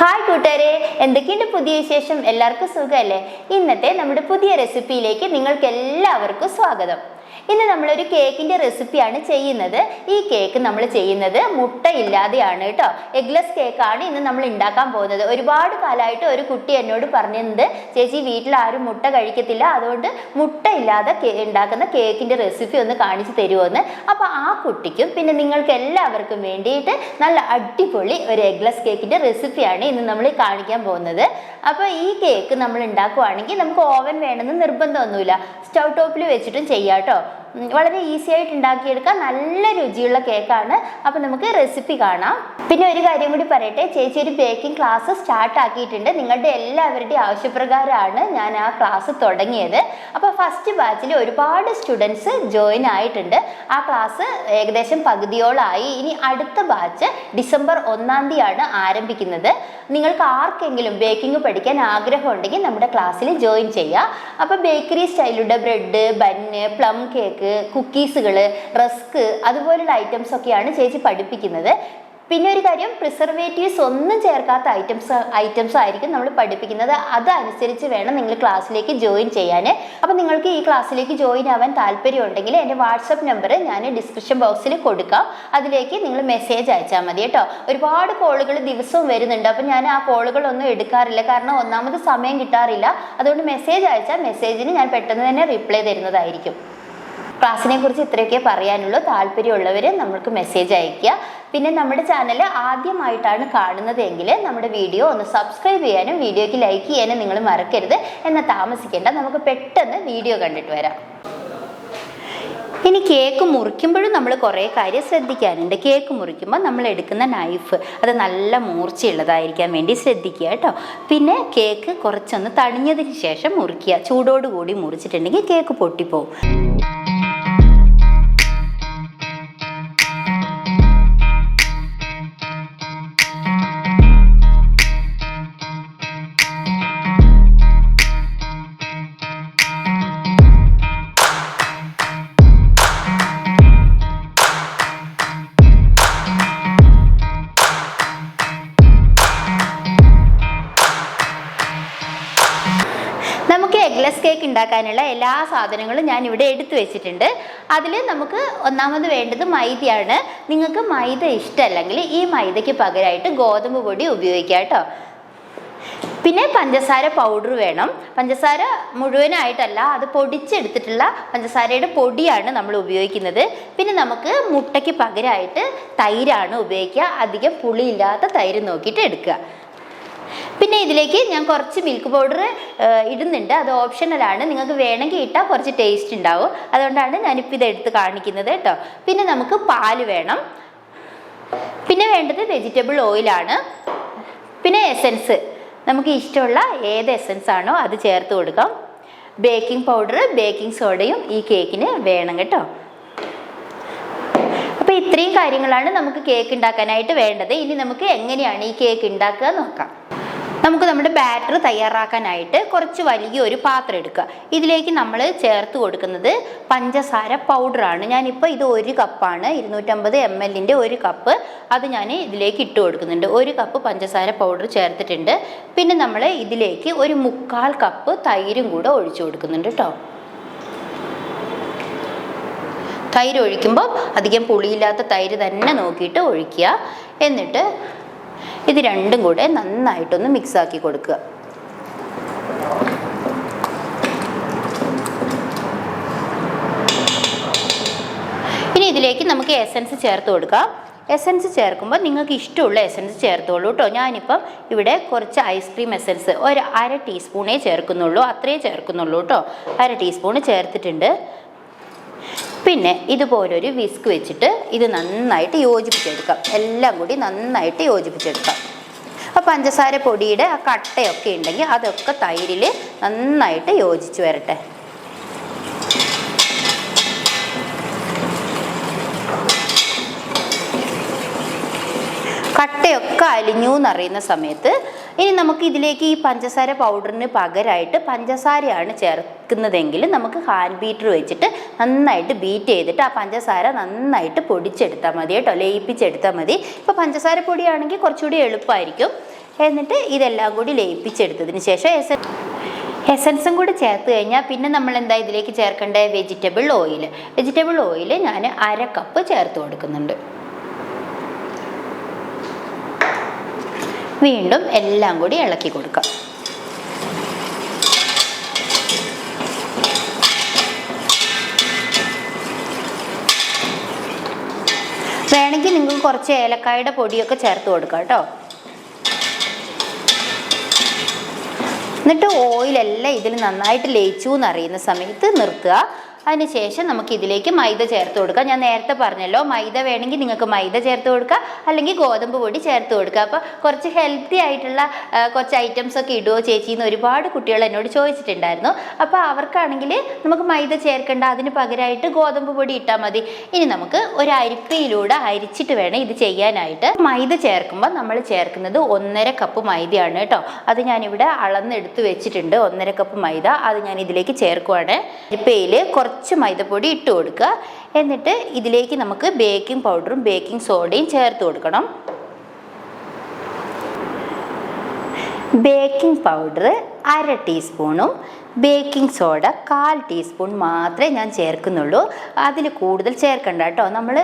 Hi കൂട്ടുകാരെ എന്തൊക്കെയുണ്ട് പുതിയ വിശേഷം? എല്ലാവർക്കും സുഖമല്ലേ ഇന്നത്തെ നമ്മുടെ പുതിയ റെസിപ്പിയിലേക്ക് നിങ്ങൾക്ക് എല്ലാവർക്കും സ്വാഗതം. ഇന്ന് നമ്മളൊരു കേക്കിന്റെ റെസിപ്പിയാണ് ചെയ്യുന്നത്. ഈ കേക്ക് നമ്മൾ ചെയ്യുന്നത് മുട്ട ഇല്ലാതെയാണ് കേട്ടോ. എഗ്ലെസ് കേക്കാണ് ഇന്ന് നമ്മൾ ഉണ്ടാക്കാൻ പോകുന്നത്. ഒരുപാട് കാലമായിട്ട് ഒരു കുട്ടി എന്നോട് പറഞ്ഞിരുന്നത് ചേച്ചി വീട്ടിൽ ആരും മുട്ട കഴിക്കത്തില്ല. അതുകൊണ്ട് മുട്ട ഇല്ലാതെ ഉണ്ടാക്കുന്ന കേക്കിന്റെ റെസിപ്പി ഒന്ന് കാണിച്ചു തരുമോന്ന് അപ്പോൾ ആ കുട്ടിക്കും പിന്നെ നിങ്ങൾക്ക് എല്ലാവർക്കും വേണ്ടിയിട്ട് നല്ല അടിപൊളി ഒരു എഗ്ലെസ് കേക്കിന്റെ റെസിപ്പിയാണ് ഇന്ന് നമ്മൾ കാണിക്കാൻ പോകുന്നത്. അപ്പോൾ ഈ കേക്ക് നമ്മൾ ഉണ്ടാക്കുവാണെങ്കിൽ നമുക്ക് ഓവൻ വേണമെന്ന് നിർബന്ധമൊന്നുമില്ല. സ്റ്റൗ ടോപ്പിൽ വെച്ചിട്ടും ചെയ്യാം കേട്ടോ. വളരെ ഈസി ആയിട്ട് ഉണ്ടാക്കിയെടുക്കാൻ നല്ല രുചിയുള്ള കേക്കാണ് അപ്പോൾ നമുക്ക് റെസിപ്പി കാണാം. പിന്നെ ഒരു കാര്യം കൂടി പറയട്ടെ. ചേച്ചി ഒരു ബേക്കിംഗ് ക്ലാസ് സ്റ്റാർട്ട് ആക്കിയിട്ടുണ്ട്. നിങ്ങളുടെ എല്ലാവരുടെയും ആവശ്യപ്രകാരമാണ് ഞാൻ ആ ക്ലാസ് തുടങ്ങിയത്. അപ്പോൾ ഫസ്റ്റ് ബാച്ചിൽ ഒരുപാട് സ്റ്റുഡൻസ് ജോയിൻ ആയിട്ടുണ്ട്. ആ ക്ലാസ് ഏകദേശം പകുതിയോളായി. ഇനി അടുത്ത ബാച്ച് ഡിസംബർ ഒന്നാം തീയതിയാണ് ആരംഭിക്കുന്നത്. നിങ്ങൾക്ക് ആർക്കെങ്കിലും ബേക്കിംഗ് പഠിക്കാൻ ആഗ്രഹമുണ്ടെങ്കിൽ നമ്മുടെ ക്ലാസ്സിൽ ജോയിൻ ചെയ്യുക അപ്പോൾ ബേക്കറി സ്റ്റൈലുള്ള ബ്രെഡ് ബന്ന് പ്ലം കേക്ക് കുക്കീസുകൾ റസ്ക് അതുപോലുള്ള ഐറ്റംസ് ഒക്കെയാണ് ചേച്ചി പഠിപ്പിക്കുന്നത്. പിന്നെ ഒരു കാര്യം പ്രിസർവേറ്റീവ്സ് ഒന്നും ചേർക്കാത്ത ഐറ്റംസ് ഐറ്റംസ് ആയിരിക്കും നമ്മൾ പഠിപ്പിക്കുന്നത്. അതനുസരിച്ച് വേണം നിങ്ങൾ ക്ലാസ്സിലേക്ക് ജോയിൻ ചെയ്യാൻ അപ്പോൾ നിങ്ങൾക്ക് ഈ ക്ലാസ്സിലേക്ക് ജോയിൻ ആവാൻ താല്പര്യം ഉണ്ടെങ്കിൽ എന്റെ വാട്സപ്പ് നമ്പർ ഞാൻ ഡിസ്ക്രിപ്ഷൻ ബോക്സിൽ കൊടുക്കാം. അതിലേക്ക് നിങ്ങൾ മെസ്സേജ് അയച്ചാൽ മതി കേട്ടോ. ഒരുപാട് കോളുകൾ ദിവസവും വരുന്നുണ്ട്. അപ്പോൾ ഞാൻ ആ കോളുകളൊന്നും എടുക്കാറില്ല. കാരണം ഒന്നാമത് സമയം കിട്ടാറില്ല. അതുകൊണ്ട് മെസ്സേജ് അയച്ചാൽ മെസ്സേജിന് ഞാൻ പെട്ടെന്ന് തന്നെ റിപ്ലൈ തരുന്നതായിരിക്കും. ക്ലാസ്സിനെ കുറിച്ച് ഇത്രയൊക്കെ പറയാനുള്ളൂ. താല്പര്യമുള്ളവർ നമ്മൾക്ക് മെസ്സേജ് അയയ്ക്കുക. പിന്നെ നമ്മുടെ ചാനൽ ആദ്യമായിട്ടാണ് കാണുന്നതെങ്കിൽ നമ്മുടെ വീഡിയോ ഒന്ന് സബ്സ്ക്രൈബ് ചെയ്യാനും വീഡിയോയ്ക്ക് ലൈക്ക് ചെയ്യാനും നിങ്ങൾ മറക്കരുത്. എന്നാൽ താമസിക്കേണ്ട നമുക്ക് പെട്ടെന്ന് വീഡിയോ കണ്ടിട്ട് വരാം. ഇനി കേക്ക് മുറിക്കുമ്പോഴും നമ്മൾ കുറേ കാര്യം ശ്രദ്ധിക്കാനുണ്ട്. കേക്ക് മുറിക്കുമ്പോൾ നമ്മൾ എടുക്കുന്ന നൈഫ് അത് നല്ല മൂർച്ചയുള്ളതായിരിക്കാൻ വേണ്ടി ശ്രദ്ധിക്കുക കേട്ടോ. പിന്നെ കേക്ക് കുറച്ചൊന്ന് തണിഞ്ഞതിന് ശേഷം മുറിക്കുക. ചൂടോടുകൂടി മുറിച്ചിട്ടുണ്ടെങ്കിൽ കേക്ക് പൊട്ടിപ്പോവും. ഉണ്ടാക്കാനുള്ള എല്ലാ സാധനങ്ങളും ഞാൻ ഇവിടെ എടുത്തു വെച്ചിട്ടുണ്ട്. അതിൽ നമുക്ക് ഒന്നാമത് വേണ്ടത് മൈദയാണ്. നിങ്ങൾക്ക് മൈദ ഇഷ്ടമല്ലെങ്കിൽ ഈ മൈദയ്ക്ക് പകരമായിട്ട് ഗോതമ്പ് പൊടി ഉപയോഗിക്കാം കേട്ടോ. പിന്നെ പഞ്ചസാര പൗഡർ വേണം. പഞ്ചസാര മുഴുവനായിട്ടല്ല അത് പൊടിച്ചെടുത്തിട്ടുള്ള പഞ്ചസാരയുടെ പൊടിയാണ് നമ്മൾ ഉപയോഗിക്കുന്നത്. പിന്നെ നമുക്ക് മുട്ടയ്ക്ക് പകരമായിട്ട് തൈരാണ് ഉപയോഗിക്കുക. അധികം പുളിയില്ലാത്ത തൈര് നോക്കിയിട്ട് എടുക്കുക. പിന്നെ ഇതിലേക്ക് ഞാൻ കുറച്ച് മിൽക്ക് പൗഡർ ഇടുന്നുണ്ട്. അത് ഓപ്ഷണലാണ് നിങ്ങൾക്ക് വേണമെങ്കിൽ ഇട്ടാൽ കുറച്ച് ടേസ്റ്റ് ഉണ്ടാവും. അതുകൊണ്ടാണ് ഞാനിപ്പോൾ ഇത് എടുത്ത് കാണിക്കുന്നത് കേട്ടോ. പിന്നെ നമുക്ക് പാൽ വേണം. പിന്നെ വേണ്ടത് വെജിറ്റബിൾ ഓയിലാണ് പിന്നെ എസൻസ് നമുക്ക് ഇഷ്ടമുള്ള ഏത് എസൻസ് ആണോ അത് ചേർത്ത് കൊടുക്കാം. ബേക്കിംഗ് പൗഡർ ബേക്കിംഗ് സോഡയും ഈ കേക്കിന് വേണം കേട്ടോ. അപ്പോൾ ഇത്രയും കാര്യങ്ങളാണ് നമുക്ക് കേക്ക് ഉണ്ടാക്കാനായിട്ട് വേണ്ടത്. ഇനി നമുക്ക് എങ്ങനെയാണ് ഈ കേക്ക് ഉണ്ടാക്കുക നോക്കാം. നമുക്ക് നമ്മുടെ ബാറ്റർ തയ്യാറാക്കാനായിട്ട് കുറച്ച് വലിയ ഒരു പാത്രം എടുക്കുക. ഇതിലേക്ക് നമ്മൾ ചേർത്ത് കൊടുക്കുന്നത് പഞ്ചസാര പൗഡറാണ് ഞാനിപ്പോൾ ഇത് ഒരു കപ്പാണ് ഇരുന്നൂറ്റമ്പത് എം എല്ലിന്റെ ഒരു കപ്പ് അത് ഞാൻ ഇതിലേക്ക് ഇട്ട് കൊടുക്കുന്നുണ്ട്. ഒരു കപ്പ് പഞ്ചസാര പൗഡർ ചേർത്തിട്ടുണ്ട്. പിന്നെ നമ്മൾ ഇതിലേക്ക് ഒരു മുക്കാൽ കപ്പ് തൈരും കൂടെ ഒഴിച്ചു കൊടുക്കുന്നുണ്ട് കേട്ടോ തൈര് ഒഴിക്കുമ്പോൾ അധികം പുളിയില്ലാത്ത തൈര് തന്നെ നോക്കിയിട്ട് ഒഴിക്കുക. എന്നിട്ട് ഇത് രണ്ടും കൂടെ നന്നായിട്ടൊന്ന് മിക്സ് ആക്കി കൊടുക്കുക. ഇനി ഇതിലേക്ക് നമുക്ക് എസൻസ് ചേർത്ത് കൊടുക്കാം. എസൻസ് ചേർക്കുമ്പോൾ നിങ്ങൾക്ക് ഇഷ്ടമുള്ള എസൻസ് ചേർത്തോളൂ കേട്ടോ ഞാനിപ്പം ഇവിടെ കുറച്ച് ഐസ്ക്രീം എസൻസ് ഒരു അര ടീസ്പൂണേ ചേർക്കുന്നുള്ളൂ. അത്രയേ ചേർക്കുന്നുള്ളൂ കേട്ടോ അര ടീസ്പൂണ് ചേർത്തിട്ടുണ്ട്. പിന്നെ ഇതുപോലൊരു വിസ്ക് വെച്ചിട്ട് ഇത് നന്നായിട്ട് യോജിപ്പിച്ചെടുക്കാം. എല്ലാം കൂടി നന്നായിട്ട് യോജിപ്പിച്ചെടുക്കാം. അപ്പോൾ പഞ്ചസാര പൊടിയുടെ ആ കട്ടയൊക്കെ ഉണ്ടെങ്കിൽ അതൊക്കെ തൈരിൽ നന്നായിട്ട് യോജിച്ച് വരട്ടെ. കട്ടയൊക്കെ അലിഞ്ഞു എന്നറിയുന്ന സമയത്ത് ഇനി നമുക്ക് ഇതിലേക്ക് ഈ പഞ്ചസാര പൗഡറിന് പകരമായിട്ട് പഞ്ചസാരയാണ് ചേർക്കുന്നതെങ്കിൽ നമുക്ക് ഹാൻഡ് ബീറ്റർ വെച്ചിട്ട് നന്നായിട്ട് ബീറ്റ് ചെയ്തിട്ട് ആ പഞ്ചസാര നന്നായിട്ട് പൊടിച്ചെടുത്താൽ മതി കേട്ടോ. ലയിപ്പിച്ചെടുത്താൽ മതി. ഇപ്പോൾ പഞ്ചസാര പൊടിയാണെങ്കിൽ കുറച്ചുകൂടി എളുപ്പമായിരിക്കും. എന്നിട്ട് ഇതെല്ലാം കൂടി ലയിപ്പിച്ചെടുത്തതിന് ശേഷം എസ് എസൻസും കൂടി ചേർത്ത് കഴിഞ്ഞാൽ പിന്നെ നമ്മൾ എന്താ ഇതിലേക്ക് ചേർക്കേണ്ടത്? Vegetable oil. വെജിറ്റബിൾ ഓയിൽ ഞാൻ അര കപ്പ് ചേർത്ത് കൊടുക്കുന്നുണ്ട്. വീണ്ടും എല്ലാം കൂടി ഇളക്കി കൊടുക്കുക വേണമെങ്കിൽ നിങ്ങൾക്ക് കുറച്ച് ഏലക്കായുടെ പൊടിയൊക്കെ ചേർത്ത് കൊടുക്കാം കേട്ടോ. എന്നിട്ട് ഓയിലെല്ലാം ഇതിൽ നന്നായിട്ട് ലയിച്ചു എന്നറിയുന്ന സമയത്ത് നിർത്തുക. അതിനുശേഷം നമുക്ക് ഇതിലേക്ക് മൈദ ചേർത്ത് കൊടുക്കാം. ഞാൻ നേരത്തെ പറഞ്ഞല്ലോ മൈദ വേണമെങ്കിൽ നിങ്ങൾക്ക് മൈദ ചേർത്ത് കൊടുക്കുക അല്ലെങ്കിൽ ഗോതമ്പ് പൊടി ചേർത്ത് കൊടുക്കുക അപ്പോൾ കുറച്ച് ഹെൽത്തി ആയിട്ടുള്ള കുറച്ച് ഐറ്റംസ് ഒക്കെ ഇടുമോ ചേച്ചി എന്ന് ഒരുപാട് കുട്ടികൾ എന്നോട് ചോദിച്ചിട്ടുണ്ടായിരുന്നു. അപ്പോൾ അവർക്കാണെങ്കിൽ നമുക്ക് മൈദ ചേർക്കേണ്ട അതിന് പകരമായിട്ട് ഗോതമ്പ് പൊടി ഇട്ടാൽ മതി. ഇനി നമുക്ക് ഒരു അരിപ്പയിലൂടെ അരിച്ചിട്ട് വേണം ഇത് ചെയ്യാനായിട്ട്. മൈദ ചേർക്കുമ്പോൾ നമ്മൾ ചേർക്കുന്നത് ഒന്നര കപ്പ് മൈദയാണ് കേട്ടോ. അത് ഞാനിവിടെ അളന്നെടുത്ത് വെച്ചിട്ടുണ്ട് ഒന്നര കപ്പ് മൈദ. അത് ഞാൻ ഇതിലേക്ക് ചേർക്കുവാണ്. അരിപ്പയിൽ കുറച്ച് മൈദപ്പൊടി ഇട്ട് കൊടുക്കുക. എന്നിട്ട് ഇതിലേക്ക് നമുക്ക് ബേക്കിംഗ് പൗഡറും ബേക്കിംഗ് സോഡയും ചേർത്ത് കൊടുക്കണം. ബേക്കിംഗ് പൗഡർ അര ടീസ്പൂണും ബേക്കിംഗ് സോഡ കാൽ ടീസ്പൂൺ മാത്രമേ ഞാൻ ചേർക്കുന്നുള്ളൂ. അതിൽ കൂടുതൽ ചേർക്കണ്ട കേട്ടോ. നമ്മൾ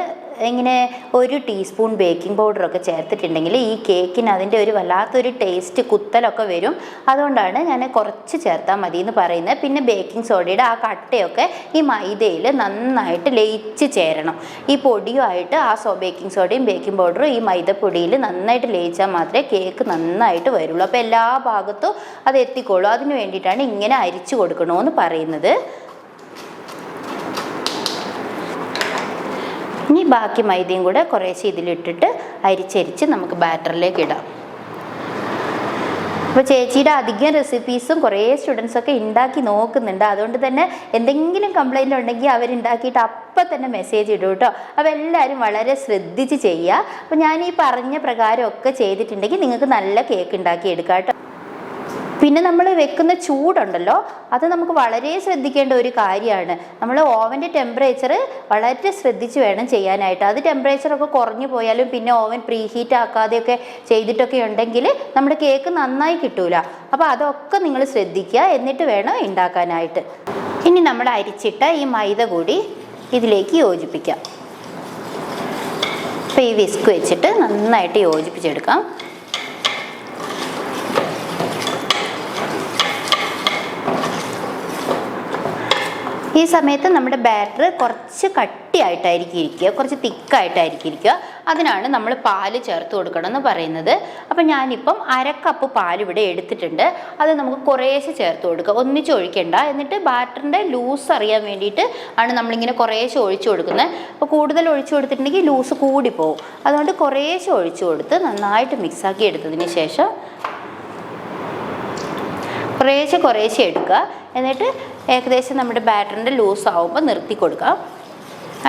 ഇങ്ങനെ ഒരു ടീസ്പൂൺ ബേക്കിംഗ് പൗഡറൊക്കെ ചേർത്തിട്ടുണ്ടെങ്കിൽ ഈ കേക്കിന് അതിന്റെ ഒരു വല്ലാത്തൊരു ടേസ്റ്റ് കുത്തലൊക്കെ വരും. അതുകൊണ്ടാണ് ഞാൻ കുറച്ച് ചേർത്താൽ മതി എന്ന് പറയുന്നത്. പിന്നെ ബേക്കിംഗ് സോഡയുടെ ആ കട്ടയൊക്കെ ഈ മൈദയിൽ നന്നായിട്ട് ലയിച്ച് ചേരണം. ഈ പൊടിയുമായിട്ട് ആ സോ ബേക്കിംഗ് സോഡയും ബേക്കിംഗ് പൗഡറും ഈ മൈദപ്പൊടിയിൽ നന്നായിട്ട് ലയിച്ചാൽ മാത്രമേ കേക്ക് നന്നായിട്ട് വരുള്ളൂ. അപ്പോൾ എല്ലാ ഭാഗത്തും അത് എത്തിക്കോളൂ. അതിന് വേണ്ടിയിട്ടാണ് ഇങ്ങനെ അരിച്ചു കൊടുക്കണമെന്ന് പറയുന്നത്. ഇനി ബാക്കി മൈദയും കൂടെ കുറേശ്ശെ ഇതിലിട്ടിട്ട് അരിച്ചരിച്ച് നമുക്ക് ബാറ്ററിലേക്ക് ഇടാം. അപ്പോൾ ചേച്ചിയുടെ അധികം റെസിപ്പീസും കുറേ സ്റ്റുഡൻസൊക്കെ ഉണ്ടാക്കി നോക്കുന്നുണ്ട്. അതുകൊണ്ട് തന്നെ എന്തെങ്കിലും കംപ്ലൈന്റ് ഉണ്ടെങ്കിൽ അവരുണ്ടാക്കിയിട്ട് അപ്പം തന്നെ മെസ്സേജ് ഇടും കേട്ടോ അപ്പോൾ എല്ലാവരും വളരെ ശ്രദ്ധിച്ച് ചെയ്യുക. അപ്പോൾ ഞാൻ ഈ പറഞ്ഞ പ്രകാരമൊക്കെ ചെയ്തിട്ടുണ്ടെങ്കിൽ നിങ്ങൾക്ക് നല്ല കേക്ക് ഉണ്ടാക്കി എടുക്കാം കേട്ടോ പിന്നെ നമ്മൾ വെക്കുന്ന ചൂടുണ്ടല്ലോ അത് നമുക്ക് വളരെ ശ്രദ്ധിക്കേണ്ട ഒരു കാര്യമാണ്. നമ്മൾ ഓവന്റെ ടെമ്പറേച്ചർ വളരെ ശ്രദ്ധിച്ച് വേണം ചെയ്യാനായിട്ട്. അത് ടെമ്പറേച്ചറൊക്കെ കുറഞ്ഞു പോയാലും പിന്നെ ഓവൻ പ്രീ ഹീറ്റ് ആക്കാതെയൊക്കെ ചെയ്തിട്ടൊക്കെ ഉണ്ടെങ്കിൽ നമ്മുടെ കേക്ക് നന്നായി കിട്ടൂല. അപ്പോൾ അതൊക്കെ നിങ്ങൾ ശ്രദ്ധിക്കുക എന്നിട്ട് വേണം ഉണ്ടാക്കാനായിട്ട്. ഇനി നമ്മൾ അരിച്ചിട്ട ഈ മൈദ കൂടി ഇതിലേക്ക് യോജിപ്പിക്കാം. അപ്പോൾ ഈ വിസ്ക് വെച്ചിട്ട് നന്നായിട്ട് യോജിപ്പിച്ചെടുക്കാം. ഈ സമയത്ത് നമ്മുടെ ബാറ്റർ കുറച്ച് കട്ടിയായിട്ടായിരിക്കും ഇരിക്കുക. കുറച്ച് തിക്കായിട്ടായിരിക്കും ഇരിക്കുക. അതിനാണ് നമ്മൾ പാൽ ചേർത്ത് കൊടുക്കണം എന്ന് പറയുന്നത്. അപ്പം ഞാനിപ്പം അര കപ്പ് പാൽ ഇവിടെ എടുത്തിട്ടുണ്ട്. അത് നമുക്ക് കുറേശ്ശെ ചേർത്ത് കൊടുക്കുക. ഒന്നിച്ച് ഒഴിക്കണ്ട. എന്നിട്ട് ബാറ്ററിന്റെ ലൂസ് അറിയാൻ വേണ്ടിയിട്ട് ആണ് നമ്മളിങ്ങനെ കുറേശ്ശെ ഒഴിച്ചു കൊടുക്കുന്നത്. അപ്പോൾ കൂടുതൽ ഒഴിച്ചു കൊടുത്തിട്ടുണ്ടെങ്കിൽ ലൂസ് കൂടിപ്പോവും അതുകൊണ്ട് കുറേശ്ശെ ഒഴിച്ചു കൊടുത്ത് നന്നായിട്ട് മിക്സാക്കി എടുത്തതിന് ശേഷം കുറേശ്ശെ കുറേശ്ശെ എടുക്കുക. എന്നിട്ട് ഏകദേശം നമ്മുടെ ബാറ്ററിന്റെ ലൂസ് ആവുമ്പോൾ നിർത്തി കൊടുക്കുക.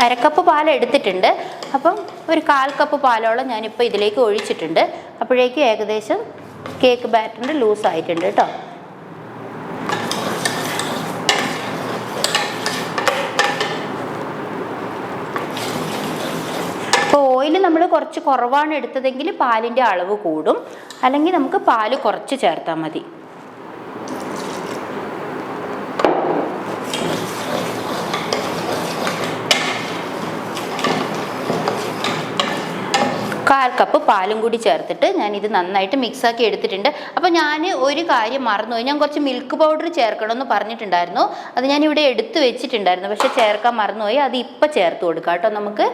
അരക്കപ്പ് പാൽ എടുത്തിട്ടുണ്ട്. അപ്പം ഒരു കാൽ കപ്പ് പാലോളം ഞാനിപ്പോൾ ഇതിലേക്ക് ഒഴിച്ചിട്ടുണ്ട്. അപ്പോഴേക്കും ഏകദേശം കേക്ക് ബാറ്ററിന്റെ ലൂസ് ആയിട്ടുണ്ട് കേട്ടോ. ഓയിൽ നമ്മൾ കുറച്ച് കുറവാണ് എടുത്തതെങ്കിൽ പാലിന്റെ അളവ് കൂടും. അല്ലെങ്കിൽ നമുക്ക് പാൽ കുറച്ച് ചേർത്താൽ മതി. കാൽ കപ്പ് പാലും കൂടി ചേർത്തിട്ട് ഞാൻ ഇത് നന്നായിട്ട് മിക്സാക്കി എടുത്തിട്ടുണ്ട്. അപ്പോൾ ഞാൻ ഒരു കാര്യം മറന്നുപോയി. ഞാൻ കുറച്ച് മിൽക്ക് പൗഡർ ചേർക്കണമെന്ന് പറഞ്ഞിട്ടുണ്ടായിരുന്നു. അത് ഞാൻ ഇവിടെ എടുത്തു വെച്ചിട്ടുണ്ടായിരുന്നു. പക്ഷേ ചേർക്കാൻ മറന്നുപോയി. അത് ഇപ്പം ചേർത്ത് കൊടുക്കാം കേട്ടോ നമുക്ക്.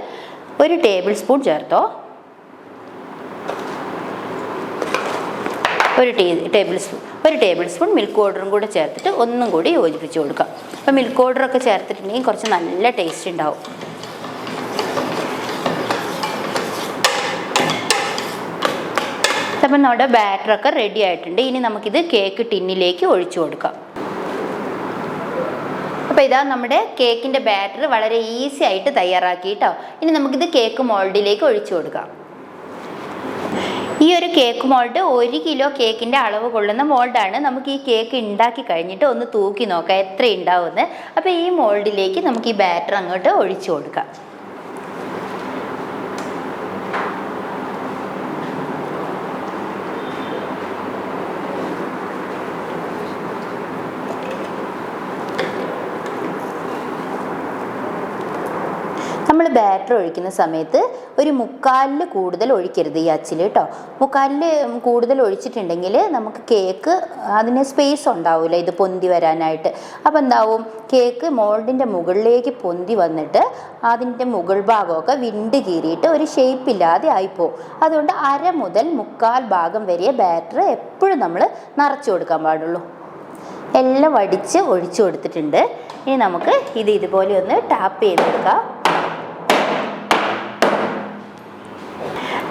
ഒരു ടേബിൾ സ്പൂൺ ചേർത്തോ? ഒരു ടീ ടേബിൾ സ്പൂൺ ഒരു ടേബിൾ സ്പൂൺ മിൽക്ക് പൗഡറും കൂടെ ചേർത്തിട്ട് ഒന്നും കൂടി യോജിപ്പിച്ച് കൊടുക്കാം. അപ്പോൾ മിൽക്ക് പൗഡറൊക്കെ ചേർത്തിട്ടുണ്ടെങ്കിൽ കുറച്ച് നല്ല ടേസ്റ്റ് ഉണ്ടാവും. അപ്പം നമ്മുടെ ബാറ്ററൊക്കെ റെഡി ആയിട്ടുണ്ട്. ഇനി നമുക്കിത് കേക്ക് ടിന്നിലേക്ക് ഒഴിച്ചു കൊടുക്കാം. അപ്പോൾ ഇതാ നമ്മുടെ കേക്കിന്റെ ബാറ്റർ വളരെ ഈസി ആയിട്ട് തയ്യാറാക്കി കേട്ടോ ഇനി നമുക്കിത് കേക്ക് മോൾഡിലേക്ക് ഒഴിച്ചു കൊടുക്കാം. ഈ ഒരു കേക്ക് മോൾഡ് ഒരു കിലോ കേക്കിന്റെ അളവ് കൊള്ളുന്ന മോൾഡാണ് നമുക്ക് ഈ കേക്ക് ഉണ്ടാക്കി കഴിഞ്ഞിട്ട് ഒന്ന് തൂക്കി നോക്കാം എത്ര ഉണ്ടാവുമെന്ന് അപ്പോൾ ഈ മോൾഡിലേക്ക് നമുക്ക് ഈ ബാറ്റർ അങ്ങോട്ട് ഒഴിച്ചു കൊടുക്കാം നമ്മൾ ബാറ്റർ ഒഴിക്കുന്ന സമയത്ത് ഒരു മുക്കാലിൽ കൂടുതൽ ഒഴിക്കരുത് ഈ അച്ചിൽ കേട്ടോ മുക്കാലിൽ കൂടുതൽ ഒഴിച്ചിട്ടുണ്ടെങ്കിൽ നമുക്ക് കേക്ക് അതിന് സ്പേസ് ഉണ്ടാവില്ല ഇത് പൊന്തി വരാനായിട്ട്. അപ്പോൾ എന്താവും? കേക്ക് മോൾഡിന്റെ മുകളിലേക്ക് പൊന്തി വന്നിട്ട് അതിന്റെ മുകൾ ഭാഗമൊക്കെ വിണ്ട് കീറിയിട്ട് ഒരു ഷേപ്പ് ഇല്ലാതെ ആയിപ്പോവും. അതുകൊണ്ട് അര മുതൽ മുക്കാൽ ഭാഗം വരെ ബാറ്റർ എപ്പോഴും നമ്മൾ നിറച്ചു കൊടുക്കാൻ പാടുള്ളൂ. എല്ലാം വടിച്ച് ഒഴിച്ചു കൊടുത്തിട്ടുണ്ട്. ഇനി നമുക്ക് ഇത് ഇതുപോലെ ഒന്ന് ടാപ്പ് ചെയ്തെടുക്കാം.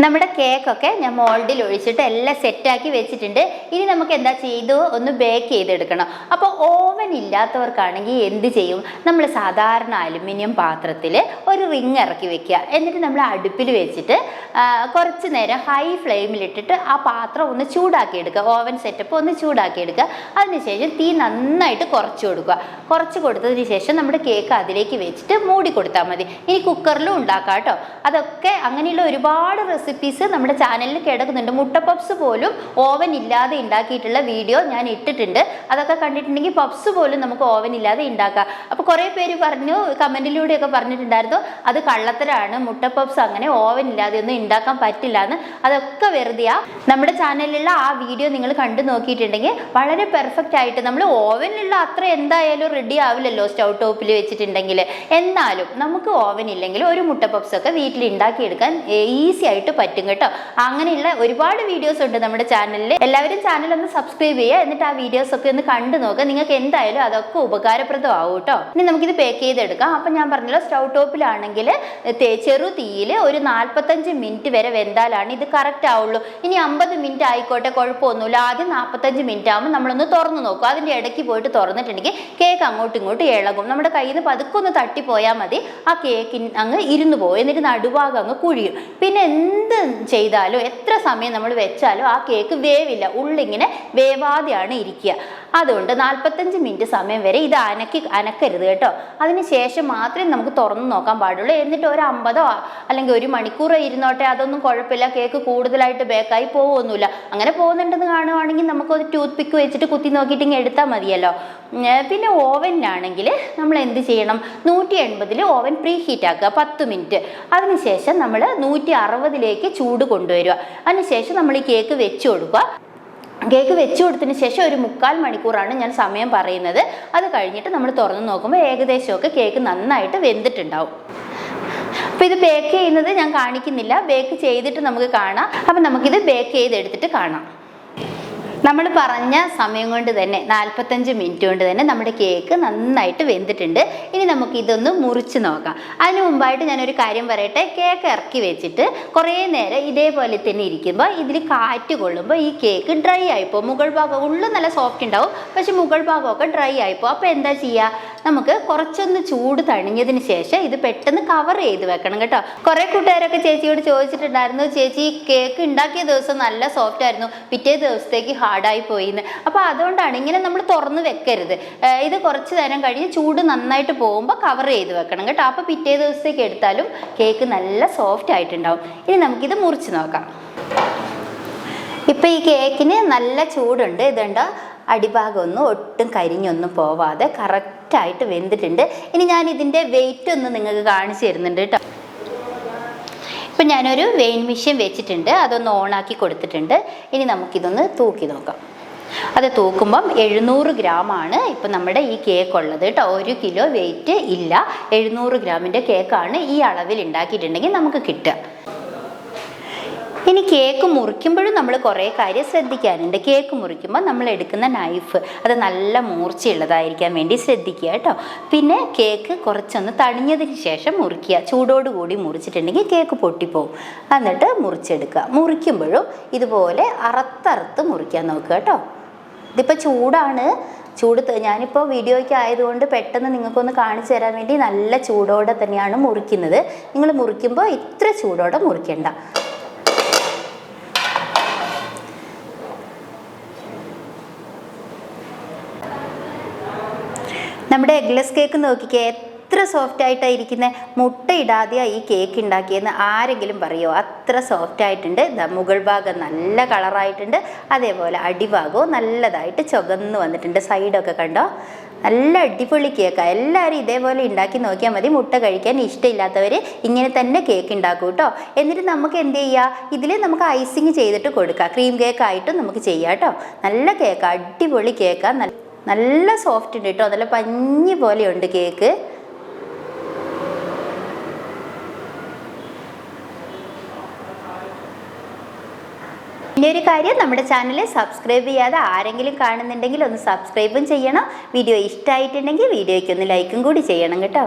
നമ്മുടെ കേക്കൊക്കെ ഞാൻ മോൾഡിൽ ഒഴിച്ചിട്ട് എല്ലാം സെറ്റാക്കി വെച്ചിട്ടുണ്ട്. ഇനി നമുക്ക് എന്താ ചെയ്തു? ഒന്ന് ബേക്ക് ചെയ്തെടുക്കണം. അപ്പോൾ ഓവൻ ഇല്ലാത്തവർക്കാണെങ്കിൽ എന്ത് ചെയ്യും? നമ്മൾ സാധാരണ അലുമിനിയം പാത്രത്തിൽ ഒരു റിങ് ഇറക്കി വെക്കുക. എന്നിട്ട് നമ്മൾ അടുപ്പിൽ വെച്ചിട്ട് കുറച്ച് നേരം ഹൈ ഫ്ലെയിമിലിട്ടിട്ട് ആ പാത്രം ഒന്ന് ചൂടാക്കി എടുക്കുക. ഓവൻ സെറ്റപ്പ് ഒന്ന് ചൂടാക്കി എടുക്കുക. അതിനുശേഷം തീ നന്നായിട്ട് കുറച്ച് കൊടുക്കുക. കുറച്ച് കൊടുത്തതിന് ശേഷം നമ്മുടെ കേക്ക് അതിലേക്ക് വെച്ചിട്ട് മൂടി കൊടുത്താൽ മതി. ഇനി കുക്കറിലും ഉണ്ടാക്കാം കേട്ടോ. അതൊക്കെ അങ്ങനെയുള്ള ഒരുപാട് റെസിപ്പീസ് നമ്മുടെ ചാനലിൽ കിടക്കുന്നുണ്ട്. മുട്ട പപ്സ് പോലും ഓവൻ ഇല്ലാതെ ഉണ്ടാക്കിയിട്ടുള്ള വീഡിയോ ഞാൻ ഇട്ടിട്ടുണ്ട്. അതൊക്കെ കണ്ടിട്ടുണ്ടെങ്കിൽ പപ്സ് പോലും നമുക്ക് ഓവൻ ഇല്ലാതെ ഉണ്ടാക്കാം അപ്പോൾ കുറേ പേര് പറഞ്ഞു കമന്റിലൂടെയൊക്കെ പറഞ്ഞിട്ടുണ്ടായിരുന്നു അത് കള്ളത്തരാണ് മുട്ട പപ്സ് അങ്ങനെ ഓവൻ ഇല്ലാതെ ഒന്നും ഉണ്ടാക്കാൻ പറ്റില്ല എന്ന് അതൊക്കെ വെറുതെയാ. നമ്മുടെ ചാനലിലുള്ള ആ വീഡിയോ നിങ്ങൾ കണ്ടു നോക്കിയിട്ടുണ്ടെങ്കിൽ വളരെ പെർഫെക്റ്റ് ആയിട്ട് നമ്മൾ ഓവനിലുള്ള അത്ര എന്തായാലും റെഡി ആവില്ലല്ലോ സ്റ്റൗ ടോപ്പിൽ വെച്ചിട്ടുണ്ടെങ്കിൽ. എന്നാലും നമുക്ക് ഓവൻ ഇല്ലെങ്കിൽ ഒരു മുട്ട പപ്സ് വീട്ടിൽ ഉണ്ടാക്കിയെടുക്കാൻ ഈസി ആയിട്ട് പറ്റും കേട്ടോ. അങ്ങനെയുള്ള ഒരുപാട് വീഡിയോസ് ഉണ്ട് നമ്മുടെ ചാനലിൽ എല്ലാവരും ചാനൽ ഒന്ന് സബ്സ്ക്രൈബ് ചെയ്യുക. എന്നിട്ട് ആ വീഡിയോസ് ഒക്കെ ഒന്ന് കണ്ടു നോക്കുക. നിങ്ങൾക്ക് എന്തായാലും അതൊക്കെ ഉപകാരപ്രദമാവും കേട്ടോ. ഇനി നമുക്കിത് പേക്ക് ചെയ്തെടുക്കാം. അപ്പം ഞാൻ പറഞ്ഞല്ലോ സ്റ്റൗ ടോപ്പിലാണെങ്കിൽ ചെറു തീയിൽ ഒരു നാൽപ്പത്തഞ്ച് മിനിറ്റ് വരെ വെന്താലാണ് ഇത് കറക്റ്റ് ആവുള്ളൂ. ഇനി അമ്പത് മിനിറ്റ് ആയിക്കോട്ടെ കുഴപ്പമൊന്നുമില്ല. ആദ്യം നാൽപ്പത്തഞ്ച് മിനിറ്റ് ആകുമ്പോൾ നമ്മളൊന്ന് തുറന്നു നോക്കും. അതിന്റെ ഇടയ്ക്ക് പോയിട്ട് തുറന്നിട്ടുണ്ടെങ്കിൽ കേക്ക് അങ്ങോട്ടും ഇങ്ങോട്ടും ഇളകും. നമ്മുടെ കയ്യിൽ നിന്ന് പതുക്കെ ഒന്ന് തട്ടിപ്പോയാൽ മതി. ആ കേക്ക് അങ്ങ് ഇരുന്ന് പോകും എന്നിട്ട് നടുഭാഗം അങ്ങ് കുഴിയും. പിന്നെ എന്ത് ചെയ്താലും എത്ര സമയം നമ്മൾ വെച്ചാലും ആ കേക്ക് വേവില്ല. ഉള്ളിങ്ങനെ വേവാതെയാണ് ഇരിക്കുക. അതുകൊണ്ട് നാൽപ്പത്തഞ്ച് മിനിറ്റ് സമയം വരെ ഇത് അനക്കി അനക്കരുത് കേട്ടോ. അതിന് ശേഷം മാത്രമേ നമുക്ക് തുറന്നു നോക്കാൻ പാടുള്ളൂ. എന്നിട്ട് ഒരു അമ്പതോ അല്ലെങ്കിൽ ഒരു മണിക്കൂറോ ഇരുന്നോട്ടെ അതൊന്നും കുഴപ്പമില്ല. കേക്ക് കൂടുതലായിട്ട് ബേക്കായി പോകുമൊന്നുമില്ല അങ്ങനെ പോകുന്നുണ്ടെന്ന് കാണുവാണെങ്കിൽ നമുക്ക് ഒരു ടൂത്ത് പിക്ക് വെച്ചിട്ട് കുത്തി നോക്കിയിട്ട് ഇങ്ങനെ എടുത്താൽ മതിയല്ലോ. പിന്നെ ഓവനിലാണെങ്കിൽ നമ്മൾ എന്ത് ചെയ്യണം? നൂറ്റി എൺപതിൽ ഓവൻ പ്രീ ഹീറ്റ് ആക്കുക പത്ത് മിനിറ്റ്. അതിനുശേഷം നമ്മൾ നൂറ്റി അറുപതിലേക്ക് ചൂട് കൊണ്ടുവരിക. അതിനുശേഷം നമ്മൾ ഈ കേക്ക് വെച്ച് കൊടുക്കുക. കേക്ക് വെച്ച് കൊടുത്തതിന് ശേഷം ഒരു മുക്കാൽ മണിക്കൂറാണ് ഞാൻ സമയം പറയുന്നത്. അത് കഴിഞ്ഞിട്ട് നമ്മൾ തുറന്ന് നോക്കുമ്പോൾ ഏകദേശമൊക്കെ കേക്ക് നന്നായിട്ട് വെന്തിട്ടുണ്ടാവും. അപ്പോൾ ഇത് ബേക്ക് ചെയ്യുന്നത് ഞാൻ കാണിക്കുന്നില്ല. ബേക്ക് ചെയ്തിട്ട് നമുക്ക് കാണാം. അപ്പം നമുക്കിത് ബേക്ക് ചെയ്തെടുത്തിട്ട് കാണാം. നമ്മൾ പറഞ്ഞ സമയം കൊണ്ട് തന്നെ നാൽപ്പത്തഞ്ച് മിനിറ്റ് കൊണ്ട് തന്നെ നമ്മുടെ കേക്ക് നന്നായിട്ട് വെന്തിട്ടുണ്ട്. ഇനി നമുക്ക് ഇതൊന്ന് മുറിച്ച് നോക്കാം. അതിന് മുമ്പായിട്ട് ഞാനൊരു കാര്യം പറയട്ടെ. കേക്ക് ഇറക്കി വെച്ചിട്ട് കുറേ നേരം ഇതേപോലെ തന്നെ ഇരിക്കുമ്പോൾ ഇതിൽ കാറ്റ് കൊള്ളുമ്പോൾ ഈ കേക്ക് ഡ്രൈ ആയിപ്പോൾ മുകൾ ഭാഗം ഉള്ളു നല്ല സോഫ്റ്റ് ഉണ്ടാവും. പക്ഷെ മുകൾ ഭാഗമൊക്കെ ഡ്രൈ ആയിപ്പോൾ അപ്പോൾ എന്താ ചെയ്യുക നമുക്ക് കുറച്ചൊന്ന് ചൂട് തണിഞ്ഞതിന് ശേഷം ഇത് പെട്ടെന്ന് കവർ ചെയ്ത് വെക്കണം കേട്ടോ. കുറേ കൂട്ടുകാരൊക്കെ ചേച്ചിയോട് ചോദിച്ചിട്ടുണ്ടായിരുന്നു ചേച്ചി കേക്ക് ഉണ്ടാക്കിയ ദിവസം നല്ല സോഫ്റ്റ് ആയിരുന്നു. പിറ്റേ ദിവസത്തേക്ക് ഹാർഡായി പോയിന്ന് അപ്പോൾ അതുകൊണ്ടാണ് ഇങ്ങനെ നമ്മൾ തുറന്ന് വെക്കരുത്. ഇത് കുറച്ച് നേരം കഴിഞ്ഞ് ചൂട് നന്നായിട്ട് പോകുമ്പോൾ കവർ ചെയ്ത് വെക്കണം കേട്ടോ. അപ്പോൾ പിറ്റേ ദിവസത്തേക്ക് എടുത്താലും കേക്ക് നല്ല സോഫ്റ്റ് ആയിട്ടുണ്ടാവും. ഇനി നമുക്കിത് മുറിച്ച് നോക്കാം. ഇപ്പം ഈ കേക്കിന് നല്ല ചൂടുണ്ട്. ഇതുണ്ട്? അടിഭാഗമൊന്നും ഒട്ടും കരിഞ്ഞൊന്നും പോവാതെ കറക്റ്റായിട്ട് വെന്തിട്ടുണ്ട്. ഇനി ഞാൻ ഇതിന്റെ വെയിറ്റ് ഒന്ന് നിങ്ങൾക്ക് കാണിച്ചു തരുന്നുണ്ട് കേട്ടോ. ഇപ്പം ഞാനൊരു വെയിൻ മെഷീൻ വെച്ചിട്ടുണ്ട് അതൊന്ന് ഓണാക്കി കൊടുത്തിട്ടുണ്ട്. ഇനി നമുക്കിതൊന്ന് തൂക്കി നോക്കാം. അത് തൂക്കുമ്പം എഴുന്നൂറ് ഗ്രാമാണ് ഇപ്പം നമ്മുടെ ഈ കേക്ക് ഉള്ളത് കേട്ടോ. ഒരു കിലോ വെയിറ്റ് ഇല്ല. എഴുന്നൂറ് ഗ്രാമിന്റെ കേക്കാണ് ഈ അളവിൽ ഉണ്ടാക്കിയിട്ടുണ്ടെങ്കിൽ നമുക്ക് കിട്ടുക. ഇനി കേക്ക് മുറിക്കുമ്പോഴും നമ്മൾ കുറേ കാര്യം ശ്രദ്ധിക്കാനുണ്ട്. കേക്ക് മുറിക്കുമ്പോൾ നമ്മൾ എടുക്കുന്ന നൈഫ് അത് നല്ല മൂർച്ചയുള്ളതായിരിക്കാൻ വേണ്ടി ശ്രദ്ധിക്കുക കേട്ടോ. പിന്നെ കേക്ക് കുറച്ചൊന്ന് തണിഞ്ഞതിന് ശേഷം മുറിക്കുക. ചൂടോടുകൂടി മുറിച്ചിട്ടുണ്ടെങ്കിൽ കേക്ക് പൊട്ടിപ്പോവും. എന്നിട്ട് മുറിച്ചെടുക്കുക. മുറിക്കുമ്പോഴും ഇതുപോലെ അറത്തറുത്ത് മുറിക്കാൻ നോക്കുക കേട്ടോ. ഇതിപ്പോൾ ചൂടാണ്. ചൂട് ഞാനിപ്പോൾ വീഡിയോയ്ക്ക് ആയതുകൊണ്ട് പെട്ടെന്ന് നിങ്ങൾക്കൊന്ന് കാണിച്ചു തരാൻ വേണ്ടി നല്ല ചൂടോടെ തന്നെയാണ് മുറിക്കുന്നത്. നിങ്ങൾ മുറിക്കുമ്പോൾ ഇത്ര ചൂടോടെ മുറിക്കണ്ട. നമ്മുടെ എഗ്ലെസ് കേക്ക് നോക്കിക്കേ എത്ര സോഫ്റ്റ് ആയിട്ടാണ് ഇരിക്കുന്നത് മുട്ട ഇടാതെയാണ് ഈ കേക്ക് ഉണ്ടാക്കിയെന്ന് ആരെങ്കിലും പറയുമോ അത്ര സോഫ്റ്റ് ആയിട്ടുണ്ട്. മുകൾ ഭാഗം നല്ല കളറായിട്ടുണ്ട്. അതേപോലെ അടിഭാഗവും നല്ലതായിട്ട് ചുവന്ന് വന്നിട്ടുണ്ട്. സൈഡൊക്കെ കണ്ടോ? നല്ല അടിപൊളി കേക്കാണ് എല്ലാവരും ഇതേപോലെ ഉണ്ടാക്കി നോക്കിയാൽ മതി. മുട്ട കഴിക്കാൻ ഇഷ്ടമില്ലാത്തവർ ഇങ്ങനെ തന്നെ കേക്ക് ഉണ്ടാക്കും കേട്ടോ എന്നിട്ട് നമുക്ക് എന്ത് ചെയ്യുക ഇതിൽ നമുക്ക് ഐസിങ് ചെയ്തിട്ട് കൊടുക്കാം. ക്രീം കേക്കായിട്ടും നമുക്ക് ചെയ്യാം കേട്ടോ നല്ല കേക്കാണ് അടിപൊളി കേക്കാണ് നല്ല നല്ല സോഫ്റ്റ് ഉണ്ട് കേട്ടോ. നല്ല പഞ്ഞി പോലെയുണ്ട് കേക്ക് പിന്നെ ഒരു കാര്യം നമ്മുടെ ചാനൽ സബ്സ്ക്രൈബ് ചെയ്യാതെ ആരെങ്കിലും കാണുന്നുണ്ടെങ്കിൽ ഒന്ന് സബ്സ്ക്രൈബും ചെയ്യണം. വീഡിയോ ഇഷ്ടമായിട്ടുണ്ടെങ്കിൽ വീഡിയോയ്ക്ക് ഒന്ന് ലൈക്കും കൂടി ചെയ്യണം കേട്ടോ.